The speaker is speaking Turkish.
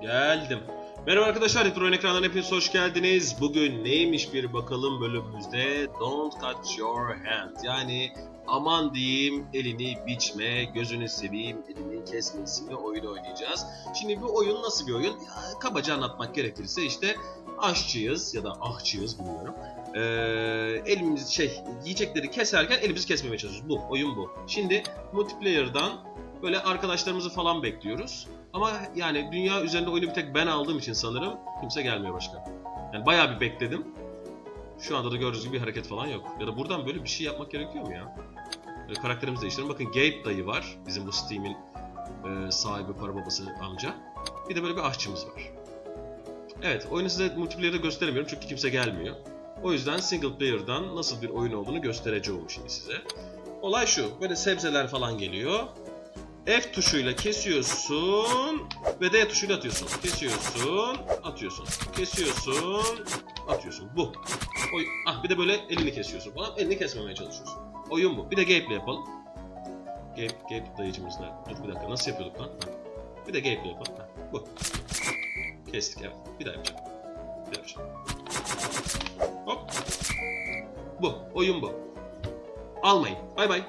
Geldim. Merhaba arkadaşlar, Retro ekranlarına hepiniz hoş geldiniz. Bugün neymiş bir bakalım bölümümüzde Don't touch your hand. Yani aman diyeyim elini biçme, gözünü seveyim, elini kesme isimli oyunu oynayacağız. Şimdi bu oyun nasıl bir oyun? Ya, kabaca anlatmak gerekirse işte aşçıyız ya da ahçıyız bilmiyorum. Ee, elimiz şey yiyecekleri keserken elimizi kesmemeye çalışıyoruz. Bu oyun bu. Şimdi multiplayer'dan böyle arkadaşlarımızı falan bekliyoruz. Ama yani dünya üzerinde oyunu bir tek ben aldığım için sanırım kimse gelmiyor başka. Yani bayağı bir bekledim. Şu anda da gördüğünüz gibi bir hareket falan yok. Ya da buradan böyle bir şey yapmak gerekiyor mu ya? Böyle karakterimizi değiştirelim. Bakın Gabe dayı var. Bizim bu Steam'in e, sahibi para babası amca. Bir de böyle bir aşçımız var. Evet, oyunu size multiplayer'da gösteremiyorum çünkü kimse gelmiyor. O yüzden single player'dan nasıl bir oyun olduğunu göstereceğim şimdi size. Olay şu, böyle sebzeler falan geliyor. F tuşuyla kesiyorsun ve D tuşuyla atıyorsun. Kesiyorsun, atıyorsun. Kesiyorsun, atıyorsun. Bu. Oy ah bir de böyle elini kesiyorsun falan. Elini kesmemeye çalışıyorsun. Oyun bu. Bir de Gabe'le yapalım. Gabe, Gabe dayıcımız nerede? Dur bir dakika nasıl yapıyorduk lan? Bir de Gabe'le yapalım. Ha, bu. Kestik evet. Bir daha yapacağım. Bir daha yapacağım. Hop. Bu. Oyun bu. Almayın. Bay bay.